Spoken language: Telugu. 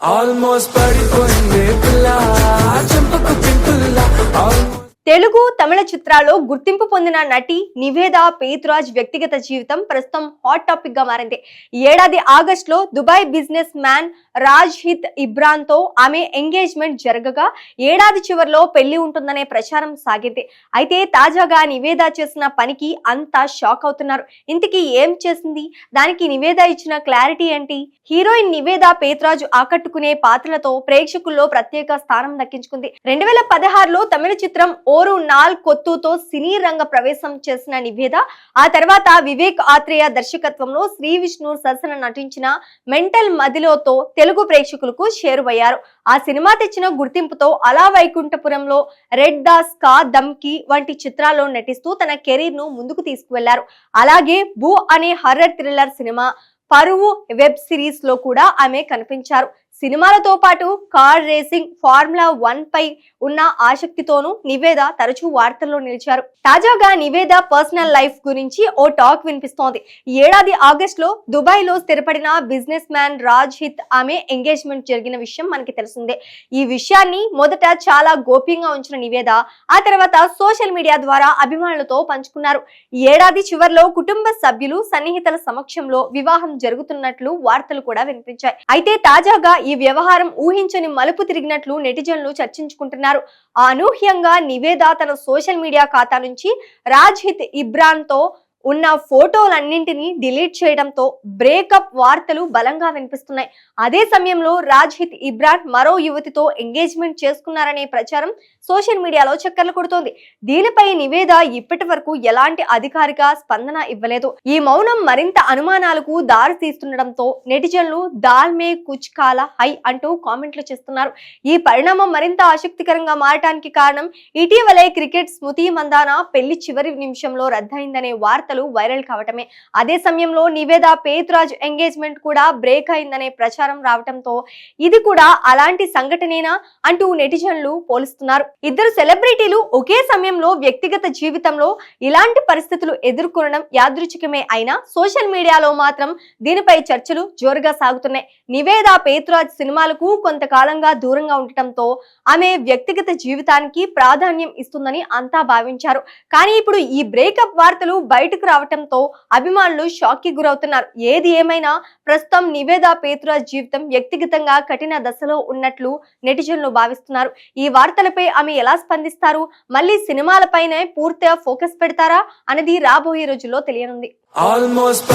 ఆల్మోస్ట్ పడిపోయింది పిల్ల చెంపకు పింపుల్లా ఆల్మోస్ట్ తెలుగు తమిళ చిత్రాల్లో గుర్తింపు పొందిన నటి నివేద పేతురాజ్ వ్యక్తిగత జీవితం ప్రస్తుతం హాట్ టాపిక్గా మారింది. ఏడాది ఆగస్ట్లో Dubai businessman Raj Hith ఇబ్రాన్తో ఆమె ఎంగేజ్మెంట్ జరగగా ఏడాది చివరిలో పెళ్ళి ఉంటుందనే ప్రచారం సాగింది. అయితే తాజాగా నివేద చేసిన పనికి అంతా షాక్ అవుతున్నారు. ఇంతకీ ఏం చేసింది? దానికి నివేద ఇచ్చిన క్లారిటీ ఏంటి? హీరోయిన్ నివేద పేతురాజు ఆకట్టుకునే పాత్రలతో ప్రేక్షకుల్లో ప్రత్యేక స్థానం దక్కించుకుంది. రెండు వేల పదహారులో తమిళ చిత్రం ఓ ఓరు నాల్ కొత్తుతో సినీ రంగ ప్రవేశం చేసిన నివేద ఆ తర్వాత వివేక్ ఆత్రేయ దర్శకత్వంలో శ్రీ విష్ణు సరసన నటించిన మెంటల్ మదిలోతో తెలుగు ప్రేక్షకులకు చేరువయ్యారు. ఆ సినిమా తెచ్చిన గుర్తింపుతో అలా వైకుంఠపురంలో రెడ్ దాస్ కా దమ్కి వంటి చిత్రాల్లో నటిస్తూ తన కెరీర్ను ముందుకు తీసుకువెళ్ళారు. అలాగే భూ అనే హర్రర్ థ్రిల్లర్ సినిమా పరువు వెబ్ సిరీస్లో కూడా ఆమె కనిపించారు. సినిమాలతో పాటు కార్ రేసింగ్ ఫార్ములా వన్ పై ఉన్న ఆసక్తితోనూ నివేద తరచూ వార్తల్లో నిలిచారు. తాజాగా నివేద పర్సనల్ లైఫ్ గురించి ఓ టాక్ వినిపిస్తోంది. ఏడాది ఆగస్ట్లో దుబాయ్లో స్థిరపడిన బిజినెస్ మ్యాన్ రాజ్ హిత్ ఆమె ఎంగేజ్మెంట్ జరిగిన విషయం మనకి తెలిసిందే. ఈ విషయాన్ని మొదట చాలా గోప్యంగా ఉంచిన నివేద ఆ తర్వాత సోషల్ మీడియా ద్వారా అభిమానులతో పంచుకున్నారు. ఏడాది చివర్లో కుటుంబ సభ్యులు సన్నిహితుల సమక్షంలో వివాహం జరుగుతున్నట్లు వార్తలు కూడా వినిపించాయి. అయితే తాజాగా ఈ ఈ వ్యవహారం ఊహించని మలుపు తిరిగినట్లు నెటిజన్లు చర్చించుకుంటున్నారు. అనూహ్యంగా నివేద తన సోషల్ మీడియా ఖాతా నుంచి రాజ్ హిత్ ఇబ్రాన్తో ఉన్న ఫోటోలన్నింటినీ డిలీట్ చేయడంతో బ్రేకప్ వార్తలు బలంగా వినిపిస్తున్నాయి. అదే సమయంలో రాజ్ హిత్ ఇబ్రాన్ మరో యువతితో ఎంగేజ్మెంట్ చేసుకున్నారనే ప్రచారం సోషల్ మీడియాలో చక్కర్లు కొడుతోంది. దీనిపై నివేద ఇప్పటి వరకు ఎలాంటి అధికారిక స్పందన ఇవ్వలేదు. ఈ మౌనం మరింత అనుమానాలకు దారి తీస్తుండటంతో నెటిజన్లు దాల్మే కుచ్ కాల హై అంటూ కామెంట్లు చేస్తున్నారు. ఈ పరిణామం మరింత ఆసక్తికరంగా మారటానికి కారణం ఇటీవలే క్రికెట్ స్మృతి మందాన పెళ్ళి చివరి నిమిషంలో రద్దయిందనే వార్త వార్తలు వైరల్ కావటమే. అదే సమయంలో నివేద పేతురాజ్ ఎంగేజ్మెంట్ కూడా బ్రేక్ అయిందనే ప్రచారం రావటంతో ఇది కూడా అలాంటి సంఘటనేనా అంటూ నెటిజన్లు పోలుస్తున్నారు. ఇద్దరు సెలబ్రిటీలు ఒకే సమయంలో వ్యక్తిగత జీవితంలో ఇలాంటి పరిస్థితులు ఎదుర్కొనడం యాదృచ్ఛికమే అయినా సోషల్ మీడియాలో మాత్రం దీనిపై చర్చలు జోరుగా సాగుతున్నాయి. నివేద పేతురాజ్ సినిమాలకు కొంతకాలంగా దూరంగా ఉండటంతో ఆమె వ్యక్తిగత జీవితానికి ప్రాధాన్యం ఇస్తుందని అంతా భావించారు. కానీ ఇప్పుడు ఈ బ్రేకప్ వార్తలు బయటకు రావటంతో అభిమానులు షాక్కి గురవుతున్నారు. ఏది ఏమైనా ప్రస్తుతం నివేద పేతురాజ్ జీవితం వ్యక్తిగతంగా కఠిన దశలో ఉన్నట్లు నెటిజన్లు భావిస్తున్నారు. ఈ వార్తలపై ఆమె ఎలా స్పందిస్తారు? మళ్ళీ సినిమాలపైనే పూర్తిగా ఫోకస్ పెడతారా? అనేది రాబోయే రోజుల్లో తెలియనుంది. ఆల్మోస్ట్